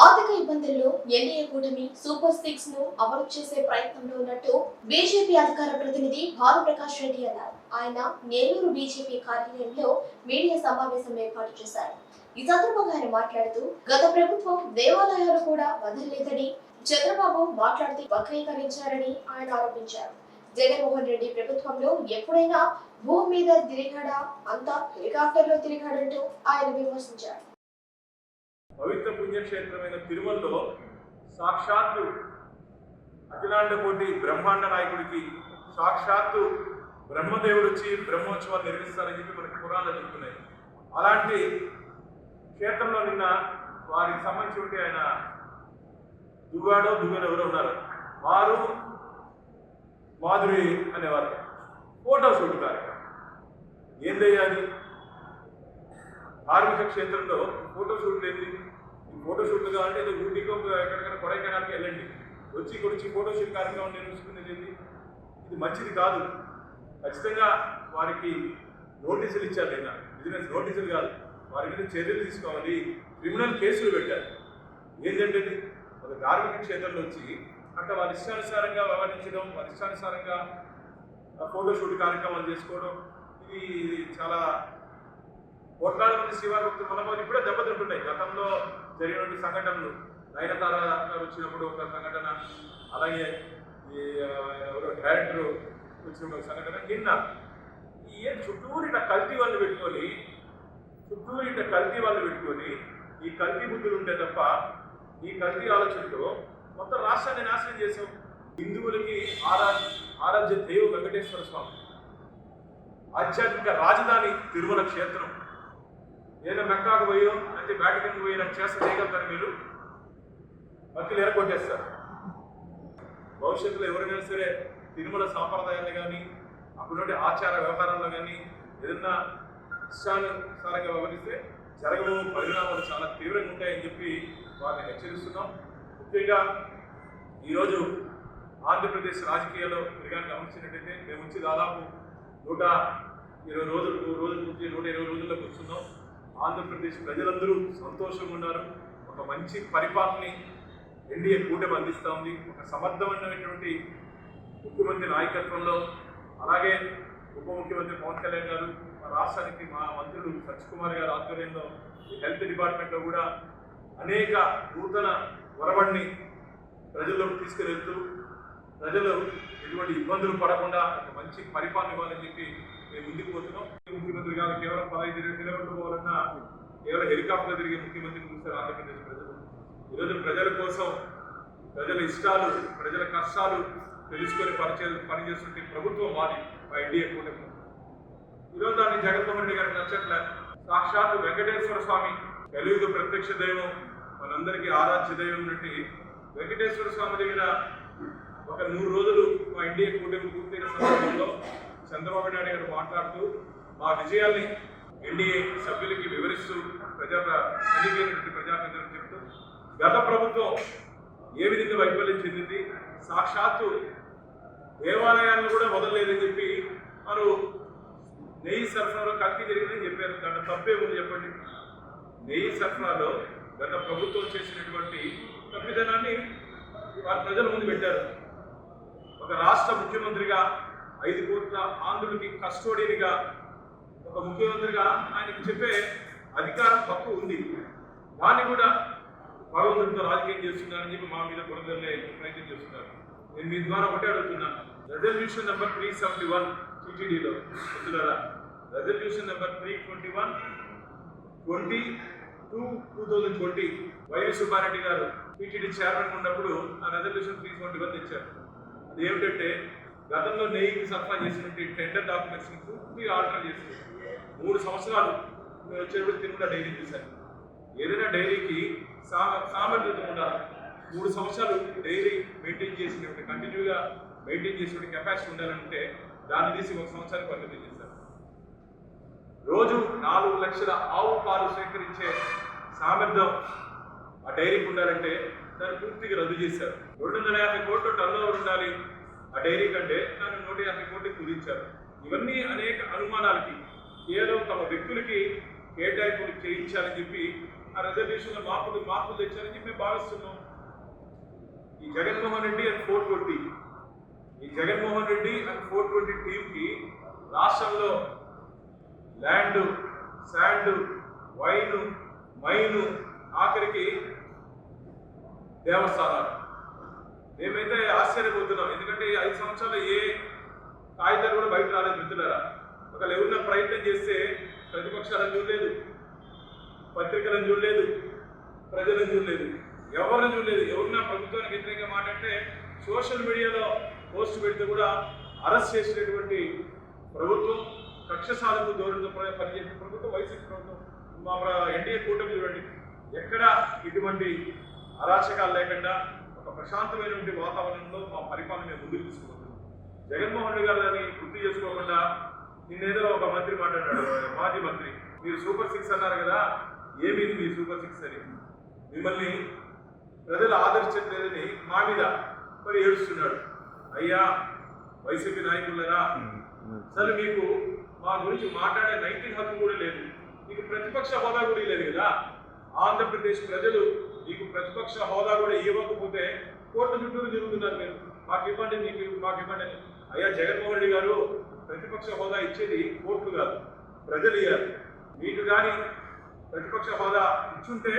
ఆర్థిక ఇబ్బందుల్లో ఎన్డీఏ కూటమి సూపర్ సిక్స్ను అమలు చేసే ప్రయత్నంలో ఉన్నట్టు బీజేపీ అధికార ప్రతినిధి భానుప్రకాష్ రెడ్డి అన్నారు. ఆయన నెల్లూరు బీజేపీ కార్యాలయంలో మీడియా సమావేశం ఏర్పాటు చేశారు. ఈ సందర్భంగా ఆయన మాట్లాడుతూ గత ప్రభుత్వం దేవాలయాలు కూడా వదలలేదని చంద్రబాబు మాట్లాడుతూ వక్రీకరించారని ఆయన ఆరోపించారు. జగన్మోహన్ రెడ్డి ప్రభుత్వంలో ఎప్పుడైనా భూమి మీద తిరిగాడా? అంతా హెలికాప్టర్లో తిరిగాడంటూ ఆయన విమర్శించారు. పవిత్ర పుణ్యక్షేత్రమైన తిరుమలలో సాక్షాత్తు అఖిలాండ కోటి బ్రహ్మాండ నాయకుడికి సాక్షాత్తు బ్రహ్మదేవుడు వచ్చి బ్రహ్మోత్సవాలు నిర్మిస్తారని చెప్పి మనకి పురాణాలు చెప్తున్నాయి. అలాంటి క్షేత్రంలో నిన్న వారికి సంబంధించి ఉంటే ఆయన దుగాడో దుగడో ఎవరో ఉన్నారు. వారు మాధురి అనేవారు. ఫోటో షూట్ కార్యక్రమం. ఏందయ్యా అది? ధార్మిక క్షేత్రంలో ఫోటోషూట్ లేదు ఈ ఫోటో కావాలంటే ఏదో ఊటీకో ఎక్కడికైనా కొడైకెనాల్కి వెళ్ళండి. వచ్చి ఇక్కడ వచ్చి ఫోటో కార్యక్రమం నిర్వహించుకునేది ఇది మంచిది కాదు. ఖచ్చితంగా వారికి నోటీసులు ఇచ్చారు లేదా బిజినెస్ నోటీసులు కాదు. వారి మీద చర్యలు తీసుకోవాలి. క్రిమినల్ కేసులు పెట్టారు ఏంటంటే ఒక ధార్మిక క్షేత్రంలో వచ్చి అంటే వారి ఇష్టానుసారంగా వ్యవహరించడం వారి ఇష్టానుసారంగా ఫోటోషూట్ కార్యక్రమాలు చేసుకోవడం. ఇది చాలా కోట్లాది మంది శివభక్తులు మనకు ఇప్పుడే దెబ్బతింటున్నాయి. గతంలో జరిగినటువంటి సంఘటనలు. నయనతార గారు వచ్చినప్పుడు ఒక సంఘటన అలాగే ఈ ఆ, డైరెక్టర్ వచ్చినప్పుడు ఒక సంఘటన నిన్న. ఈ ఏం చుట్టూరు ఇట్లా కల్తీ వాళ్ళు పెట్టుకొని చుట్టూరు ఇట్లా కల్తీ వాళ్ళు పెట్టుకొని ఈ కల్తీ బుద్ధులు ఉంటే తప్ప ఈ కల్తీ ఆలోచనతో మొత్తం రాష్ట్రాన్ని నాశనం చేసాం హిందువులకి ఆరాధ్య ఆరాధ్య దేవు వెంకటేశ్వర స్వామి. ఆధ్యాత్మిక రాజధాని తిరుమల క్షేత్రం. ఏదో మెక్కాకు పోయో అయితే వ్యాటికన్ పోయిన చేస్త చేయగలుగుతారు మీరు. భక్తులు ఎరగొట్టేస్తారు. భవిష్యత్తులో ఎవరైనా సరే తిరుమల సాంప్రదాయాలు కానీ అప్పుడుండే ఆచార వ్యవహారాల్లో కానీ ఏదన్నా ఇష్టానుసారంగా వ్యవహరిస్తే జరగబో పరిణామాలు చాలా తీవ్రంగా ఉంటాయని చెప్పి వారిని హెచ్చరిస్తున్నాం. ముఖ్యంగా ఈరోజు ఆంధ్రప్రదేశ్ రాజకీయాల్లో మీరు గమనించినట్టయితే మేము వచ్చి దాదాపు నూట ఇరవై రోజులు నూరు రోజులు పూర్తి నూట ఇరవై రోజుల్లోకి వస్తున్నాం ఆంధ్రప్రదేశ్ ప్రజలందరూ సంతోషంగా ఉన్నారు. ఒక మంచి పరిపాలనని ఎన్డీఏ కూటమి అందిస్తూ ఉంది. ఒక సమర్థమైనటువంటి ముఖ్యమంత్రి నాయకత్వంలో అలాగే ఉప ముఖ్యమంత్రి పవన్ కళ్యాణ్ గారు మా రాష్ట్రానికి మా మంత్రులు సత్యకుమార్ గారు ఆధ్వర్యంలో ఈ హెల్త్ డిపార్ట్మెంట్లో కూడా అనేక నూతన ఒరవడిని ప్రజల్లోకి తీసుకువెళ్తూ ప్రజలు ఎటువంటి ఇబ్బందులు పడకుండా ఒక మంచి పరిపాలన ఇవ్వాలని చెప్పి మేము ముందుకు పోతున్నాం. ముఖ్యమంత్రి కాదు కేవలం పదహైదు ఇరవై కిలోమీటర్లు పోవాలన్నా కేవలం హెలికాప్టర్ తిరిగి ముఖ్యమంత్రి చూస్తారు ఆంధ్రప్రదేశ్ ప్రజలు. ఈరోజు ప్రజల కోసం ప్రజల ఇష్టాలు ప్రజల కష్టాలు తెలుసుకొని పనిచే పనిచేస్తుంటే ప్రభుత్వం మాది మా ఎన్డీఏ కూటమి. ఈరోజు దాన్ని జగన్మోహన్ రెడ్డి గారికి నచ్చట్లే. సాక్షాత్ వెంకటేశ్వర స్వామి తెలుగు ప్రత్యక్ష దైవం మనందరికీ ఆరాధ్య దైవం నుండి వెంకటేశ్వర స్వామి దగ్గర ఒక నూరు రోజులు మా ఎన్డీఏ కూటమి పూర్తయిన సందర్భంలో చంద్రబాబు నాయుడు గారు మాట్లాడుతూ మా విజయాల్ని ఎన్డీఏ సభ్యులకి వివరిస్తూ ప్రజా ఎన్నికైనటువంటి ప్రజాప్రతినిధులు చెప్తూ గత ప్రభుత్వం ఏ విధంగా వైఫల్యం చెందింది? సాక్షాత్తు దేవాలయాలను కూడా వదలలేదని చెప్పి వారు నెయ్యి సరఫరాలో కల్తీ జరిగిందని చెప్పారు. దాంట్లో తప్పే ఉంది చెప్పండి? నెయ్యి సరఫరాలో గత ప్రభుత్వం చేసినటువంటి తప్పిదనాన్ని వారు ప్రజల ముందు పెట్టారు. ఒక రాష్ట్ర ముఖ్యమంత్రిగా ఐదు కోట్ల ఆంధ్రులకి కస్టోడియన్గా ఒక ముఖ్యమంత్రిగా ఆయనకి చెప్పే అధికారం హక్కు ఉంది. దాన్ని కూడా భగవంతుడితో రాజకీయం చేస్తున్నారని చెప్పి మా మీద బురదల్లే ప్రయత్నం చేస్తున్నారు. నేను మీ ద్వారా ఒకటే అడుగుతున్నాను resolution number three seventy one టీటీడీలో మిత్రులారా resolution number three twenty one twenty two two thousand twenty YV Subba Reddy గారు టీటీడీ చైర్మన్ ఉన్నప్పుడు ఆ రెజల్యూషన్ త్రీ ట్వంటీ వన్ తెచ్చారు. అది ఏమిటంటే గతంలో నెయ్యికి సరఫరా చేసినటువంటి టెండర్ డాక్యుమెంట్స్ పూర్తిగా ఆల్టర్ చేసి మూడు సంవత్సరాలు మేము వచ్చేటప్పుడు డైరీ చేశారు. ఏదైనా డైరీకి సా సామర్థ్యత ఉండాలి మూడు సంవత్సరాలు డైరీ మెయింటైన్ చేసినటువంటి కంటిన్యూగా మెయింటైన్ చేసినటువంటి కెపాసిటీ ఉండాలంటే దాన్ని తీసి ఒక సంవత్సరానికి పరిమితం చేశారు. రోజు నాలుగు లక్షల ఆవు పాలు సేకరించే సామర్థ్యం ఆ డైరీకి ఉండాలంటే దాన్ని పూర్తిగా రద్దు చేశారు. రెండు వందల యాభై కోట్లు టర్న్ ఓవర్ ఉండాలి. ఆ డైరీ కంటే దాన్ని నూట యాభై కోట్లు కుదించారు. ఇవన్నీ అనేక అనుమానాలకి కేవలం తమ వ్యక్తులకి కేటాయింపులు చేయించాలని చెప్పి ఆ రిజర్వేషన్లో మార్పులు మార్పులు తెచ్చారని చెప్పి మేము భావిస్తున్నాం. ఈ Jaganmohan Reddy and four twenty ఈ Jaganmohan Reddy and four twenty టీంకి రాష్ట్రంలో ల్యాండ్ శాండ్ వైన్ మైను ఆఖరికి దేవస్థానాలు. మేమైతే ఆశ్చర్యపోతున్నాం. ఎందుకంటే ఈ ఐదు సంవత్సరాలు ఏ కాగితాలు కూడా బయట రాలేదు మిత్రులారా. ఒకవేళ ఎవరిన ప్రయత్నం చేస్తే ప్రతిపక్షాలను చూడలేదు పత్రికలను చూడలేదు ప్రజలను చూడలేదు ఎవరిని చూడలేదు. ఎవరినా ప్రభుత్వానికి వ్యతిరేకంగా మాట్లాడితే సోషల్ మీడియాలో పోస్ట్ పెడితే కూడా అరెస్ట్ చేసినటువంటి ప్రభుత్వం కక్ష సాధకు ధోరణితో పనిచేసిన పనిచేసే ప్రభుత్వం వైసీపీ ప్రభుత్వం మా ఎన్డీఏ కూటమి చూడండి. ఎక్కడ ఇటువంటి అరాచకాలు లేకుండా ఒక ప్రశాంతమైనటువంటి వాతావరణంలో మా పరిపాలన మేము ముందుకు తీసుకుపోతున్నాం జగన్మోహన్ రెడ్డి గారు దాన్ని గుర్తు చేసుకోకుండా నిన్నేదో ఒక మంత్రి మాట్లాడాడు మాజీ మంత్రి. మీరు సూపర్ సిక్స్ అన్నారు కదా ఏమిది మీ సూపర్ సిక్స్ అని. మిమ్మల్ని ప్రజలు ఆదరించట్లేదని మా మీద మరి ఏడుస్తున్నాడు. అయ్యా వైసీపీ నాయకులరా అసలు మీకు మా గురించి మాట్లాడే నైతిక హక్కు కూడా లేదు. మీకు ప్రతిపక్ష హోదా కూడా లేదు కదా. ఆంధ్రప్రదేశ్ ప్రజలు మీకు ప్రతిపక్ష హోదా కూడా ఇవ్వకపోతే కోర్టు చుట్టూరు తిరుగుతున్నారు మీరు. మాకు ఇవ్వండి మీకు మాకు ఇవ్వండి అని. అయ్యా జగన్మోహన్ రెడ్డి గారు ప్రతిపక్ష హోదా ఇచ్చేది కోర్టు కాదు ప్రజలు ఇవ్వాలి మీకు కానీ ప్రతిపక్ష హోదా ఇచ్చుంటే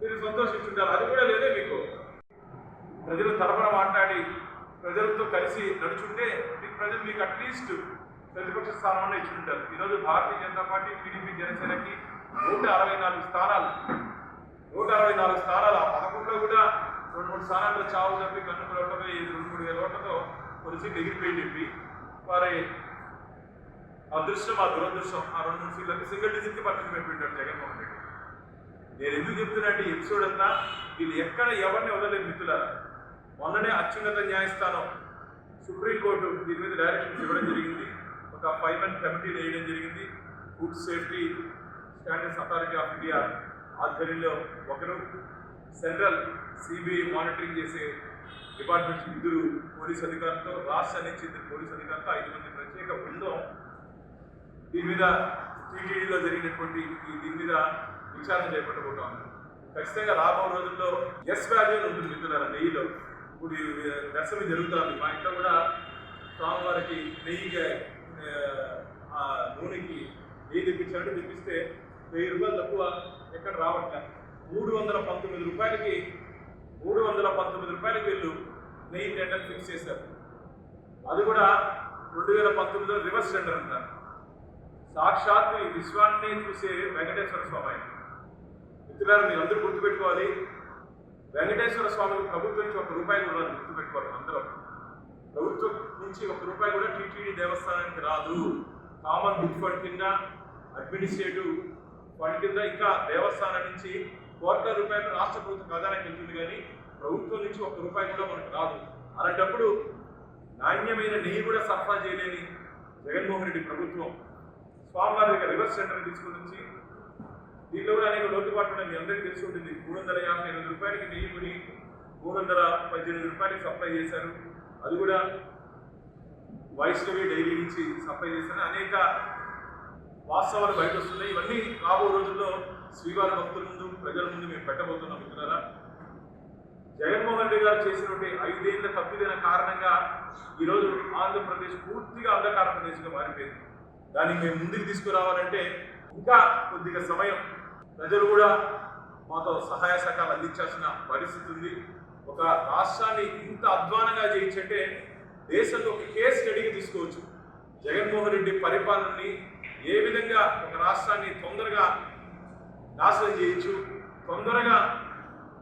మీరు సంతోషించుంటారు. అది కూడా లేదే మీకు. ప్రజలు తరపున మాట్లాడి ప్రజలతో కలిసి నడుచుంటే మీకు ప్రజలు మీకు అట్లీస్ట్ ప్రతిపక్ష స్థానంలో ఇచ్చుంటారు ఈరోజు భారతీయ జనతా పార్టీ టీడీపీ జనసేనకి నూట అరవై నాలుగు స్థానాలు నూట అరవై నాలుగు స్థానాలు ఆ పదకొండులో కూడా రెండు మూడు స్థానాల్లో చావు తప్పి కన్ను ఓటమే రెండు మూడు వేల ఓట్లతో కొన్ని ఎగిరిపోయి చెప్పి వారి అదృష్టం ఆ దురదృష్టం ఆ రెండు మూడు సీట్లకి సింగిల్ డిజిట్కి పక్కన పెట్టింటాడు జగన్మోహన్ రెడ్డి. నేను ఎందుకు చెప్తున్నా అంటే ఎపిసోడ్ అంతా వీళ్ళు ఎక్కడ ఎవరిని వదలలేదు మిత్రులారా. మొన్ననే అత్యున్నత న్యాయస్థానం సుప్రీంకోర్టు దీని మీద డైరెక్షన్స్ ఇవ్వడం జరిగింది. ఒక ఫైవ్ మెన్ కమిటీ వేయడం జరిగింది. Food safety standards authority of India ఆధ్వర్యంలో ఒకరు సెంట్రల్ సిబిఐ మానిటరింగ్ చేసే డిపార్ట్మెంట్స్ ఇద్దరు పోలీస్ అధికారులతో రాష్ట్ర నుంచి ఇద్దరు పోలీస్ అధికారులతో ఐదు మంది ప్రత్యేక బృందం దీని మీద టీటీడీలో జరిగినటువంటి ఈ దీని మీద విచారణ చేపట్టబోతాం ఖచ్చితంగా రాబో రోజుల్లో ఎస్ వాల్యూ ఉంటుంది మిత్రులారా నెయ్యిలో. ఇప్పుడు దశమి జరుగుతుంది మా ఇంట్లో కూడా స్వామివారికి నెయ్యిగా ఆ నూనెకి నెయ్యి తెప్పించాలంటే తెప్పిస్తే వెయ్యి రూపాయలు తక్కువ ఎక్కడ రావట్లే. మూడు వందల పంతొమ్మిది రూపాయలకి మూడు వందల పంతొమ్మిది రూపాయలకి వీళ్ళు నెయ్యి టెండర్ ఫిక్స్ చేశారు. అది కూడా రెండు వేల పంతొమ్మిదిలో రివర్స్ టెండర్ అంటారు. సాక్షాత్ ఈ విశ్వాన్ని చూసే వెంకటేశ్వర స్వామి ఆయన. మిత్రులారు మీరు అందరూ గుర్తుపెట్టుకోవాలి వెంకటేశ్వర స్వామికి ప్రభుత్వం నుంచి ఒక రూపాయి కూడా గుర్తుపెట్టుకోవాలి అందరూ. ప్రభుత్వం నుంచి ఒక రూపాయి కూడా టీటీడీ దేవస్థానానికి రాదు. కామన్ బుక్ ఫండ్ కింద అడ్మినిస్ట్రేటివ్ వాటి కింద ఇంకా దేవస్థానం నుంచి కోట్ల రూపాయలు రాష్ట్ర ప్రభుత్వం ఖజానాకి వెళ్తుంది కానీ ప్రభుత్వం నుంచి ఒక రూపాయి కూడా మనకు రాదు. అలాంటప్పుడు నాణ్యమైన నెయ్యి కూడా సరఫరా చేయలేని జగన్మోహన్ రెడ్డి ప్రభుత్వం స్వామివారి దగ్గర రివర్స్ సెంటర్ తీసుకుని వచ్చి దీనిలో కూడా అనేక లోటుపాట్లు ఉన్నాయి. మీ అందరికీ తెలిసి ఉంటుంది. మూడు వందల యాభై ఎనిమిది రూపాయలకి నెయ్యి కొని మూడు వందల పద్దెనిమిది రూపాయలకి సప్లై చేశారు. అది కూడా వైష్ణవి డైరీ నుంచి సప్లై చేశారు. అనేక వాస్తవాలు బయట వస్తున్నాయి ఇవన్నీ రాబో రోజుల్లో శ్రీవారి భక్తుల ముందు ప్రజల ముందు మేము పెట్టబోతున్నాం మిత్రులారా. జగన్మోహన్ రెడ్డి గారు చేసినటువంటి ఐదేళ్ళ తప్పిదైన కారణంగా ఈరోజు ఆంధ్రప్రదేశ్ పూర్తిగా అంధకార ప్రదేశ్గా మారిపోయింది. దాన్ని మేము ముందుకు తీసుకురావాలంటే ఇంకా కొద్దిగా సమయం. ప్రజలు కూడా మాతో సహాయ సహకారాలు అందించాల్సిన పరిస్థితి ఉంది. ఒక రాష్ట్రాన్ని ఇంత అధ్వానంగా చేయించంటే దేశంలో ఒక కేస్ రెడీగా తీసుకోవచ్చు. జగన్మోహన్ రెడ్డి పరిపాలనని ఏ విధంగా ఒక రాష్ట్రాన్ని తొందరగా నాశనం చేయొచ్చు తొందరగా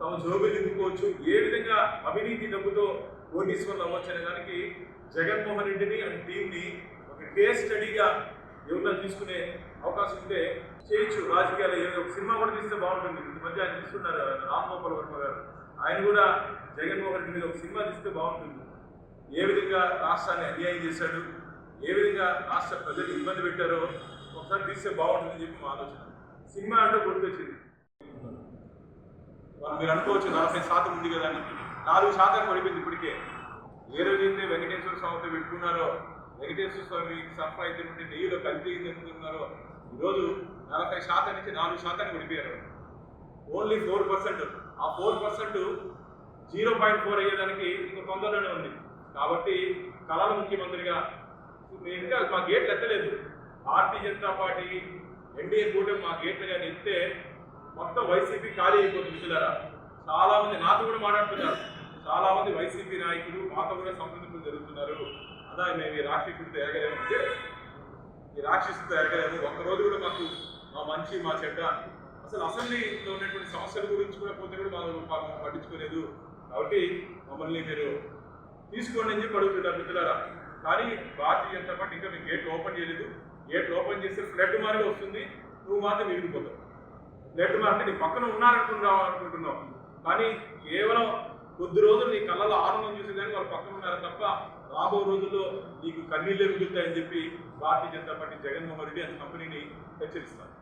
తమ జోబులు నింపుకోవచ్చు ఏ విధంగా అవినీతి డబ్బుతో కోటీశ్వర్లు అవ్వచ్చు అనే దానికి జగన్మోహన్ రెడ్డిని అండ్ టీంని ఒక కేస్ స్టడీగా ఎవరైనా తీసుకునే అవకాశం ఉంటే చేయొచ్చు. రాజకీయాలు ఏదో ఒక సినిమా కూడా తీస్తే బాగుంటుంది. ఇంత మధ్య ఆయన తీస్తున్నారు రామ్ గోపాల్ వర్మ గారు. ఆయన కూడా జగన్మోహన్ రెడ్డి మీద ఒక సినిమా తీస్తే బాగుంటుంది. ఏ విధంగా రాష్ట్రాన్ని అన్యాయం చేశాడు ఏ విధంగా రాష్ట్ర ప్రజలు ఇబ్బంది పెట్టారో ఒకసారి తీస్తే బాగుంటుందని చెప్పి మా ఆలోచన. సినిమా అంటే గుర్తొచ్చింది. వాళ్ళు మీరు అనుకోవచ్చు నలభై శాతం ఉంది కదా అని. నాలుగు శాతం పడిపోయింది ఇప్పటికే. ఏ రోజైతే వెంకటేశ్వర స్వామితో పెట్టుకున్నారో వెంకటేశ్వర స్వామి సఫా అయినటువంటి నెయ్యిలో కలిపి ఎందుకున్నారో ఈరోజు నలభై శాతం నుంచి నాలుగు శాతానికి పడిపోయారు. ఓన్లీ ఫోర్ పర్సెంట్ ఆ four percent zero point four అయ్యేదానికి ఇంక తొందరలోనే ఉంది. కాబట్టి కళల ముఖ్యమంత్రిగా మేము ఇంకా మా గేట్లు ఎత్తలేదు. భారతీయ జనతా పార్టీ ఎన్డీఏ కూటమి మా గేట్లు కానీ ఎత్తే మొత్తం వైసీపీ ఖాళీ అయిపోతుంది మిత్రులారా. చాలా మంది నాతో కూడా మాట్లాడుతున్నారు. చాలా మంది వైసీపీ నాయకులు మాతో కూడా సంప్రదింపులు జరుగుతున్నారు. అదా మేము ఈ రాక్షసుడితో ఎరగలేము అంటే ఈ రాక్షసుడితో ఎరగలేము. ఒక్కరోజు కూడా మాకు మా మంచి మా చెడ్డ అసలు అసెంబ్లీలో ఉన్నటువంటి సమస్యల గురించి కూడా పోతే కూడా మాకు పట్టించుకోలేదు. కాబట్టి మమ్మల్ని మీరు తీసుకోండి అని చెప్పి అడుగుతున్నారు మిత్రులారా. కానీ భారతీయ జనతా పార్టీ ఇంకా మీకు గేట్లు ఓపెన్ చేయలేదు. గేట్లు ఓపెన్ చేస్తే ఫ్లడ్ మార్గా వస్తుంది. నువ్వు మాత్రం మిగిలిపోతావు ఫ్లడ్ మార్ అంటే నీ పక్కన ఉన్నారనుకుంటున్నావు అనుకుంటున్నావు. కానీ కేవలం కొద్ది రోజులు నీ కళ్ళలో ఆనందం చూసేదానికి వాళ్ళు పక్కన ఉన్నారు తప్ప రాబో రోజుల్లో నీకు కన్నీళ్ళే మిగులుతాయని చెప్పి భారతీయ జనతా పార్టీ జగన్మోహన్ రెడ్డి అంత కంపెనీని హెచ్చరిస్తారు.